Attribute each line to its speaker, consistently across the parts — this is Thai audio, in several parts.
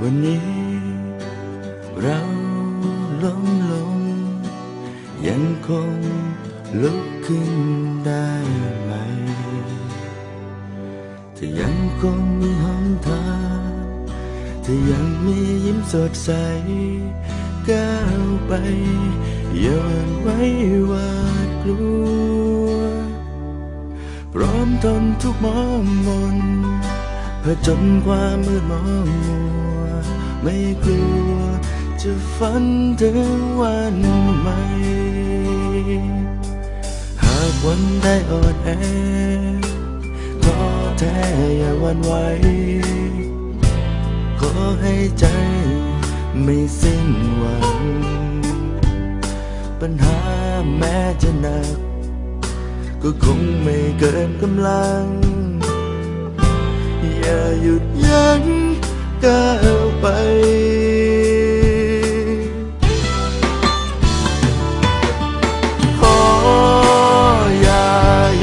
Speaker 1: วันนี้ เราล้มลง ยังคงลุกขึ้นได้ไหม ถ้ายังคงมีหนทางถ้ายังมียิ้มสดใส ก้าวไปอย่าว์ไว้หวาดกลัว พร้อมทนทุกมองมน เพื่อจนความมืดมองมัว ไม่กลัว จะฝันถึงวันใหม่ หากวันได้อ่อนแอท้อแท้อย่าหวันไหวขอให้ใจไม่สิ้นหวัง ปัญหาแม้จะหนัก ก็คงไม่เกินกำลัง อย่าหยุดยั้งก้าวไปขออย่า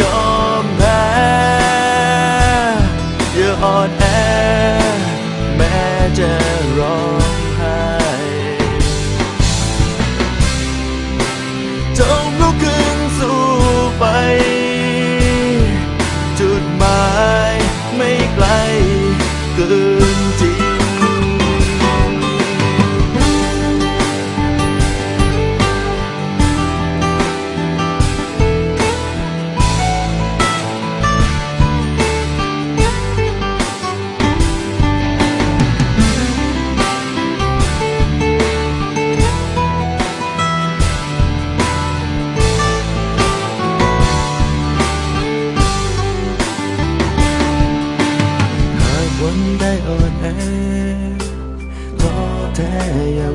Speaker 1: ยอมแพ้อย่าอ่อนแอแม้จะร้องไห้จงลุกขึ้นสู้ไป น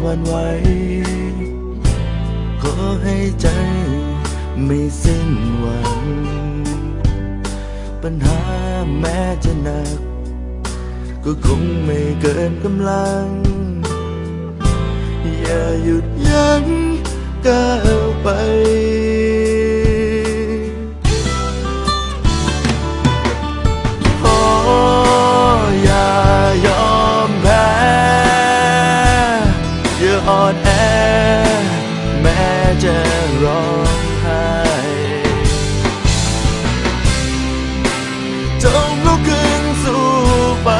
Speaker 1: วันไหวขอให้ใจไม่สิ้นหวัง ปัญหาแม้จะหนัก ก็คงไม่เกินกำลัง อย่าหยุดยั้งก้าวไป อ่อนแอ แม้จะร้องไห้จงลุกขึ้นสู้ไป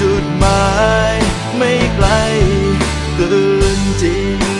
Speaker 1: จุดหมายไม่ไกลเกินจริง